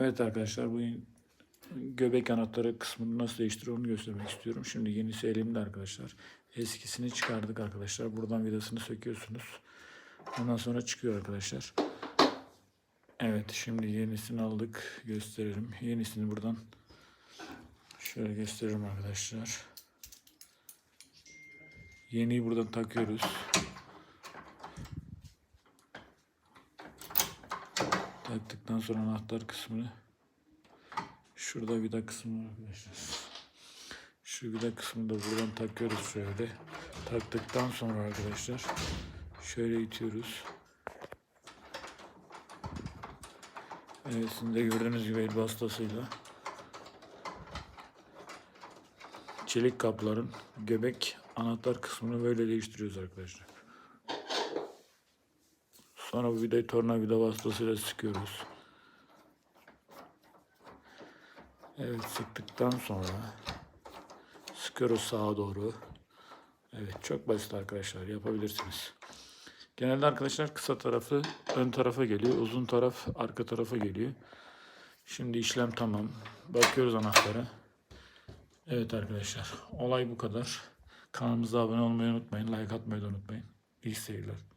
Evet arkadaşlar bu göbek anahtarı kısmını nasıl değiştiriyor onu göstermek istiyorum. Şimdi yenisi elimde arkadaşlar. Eskisini çıkardık arkadaşlar. Buradan vidasını söküyorsunuz. Ondan sonra çıkıyor arkadaşlar. Evet şimdi yenisini aldık. Gösterelim. Yenisini buradan şöyle gösteririm arkadaşlar. Yeniyi buradan takıyoruz. Taktıktan sonra anahtar kısmını şurada vida kısmı var arkadaşlar. Şu vida kısmını da buradan takıyoruz şöyle. Taktıktan sonra arkadaşlar şöyle itiyoruz. Evet sizin de gördüğünüz gibi el bastasıyla çelik kapların göbek anahtar kısmını böyle değiştiriyoruz arkadaşlar. Sonra bu vidayı tornavida vasıtasıyla sıkıyoruz. Evet sıktıktan sonra sıkıyoruz sağa doğru. Evet çok basit arkadaşlar yapabilirsiniz. Genelde arkadaşlar kısa tarafı ön tarafa geliyor. Uzun taraf arka tarafa geliyor. Şimdi işlem tamam. Bakıyoruz anahtara. Evet arkadaşlar olay bu kadar. Kanalımıza abone olmayı unutmayın. Like atmayı da unutmayın. İyi seyirler.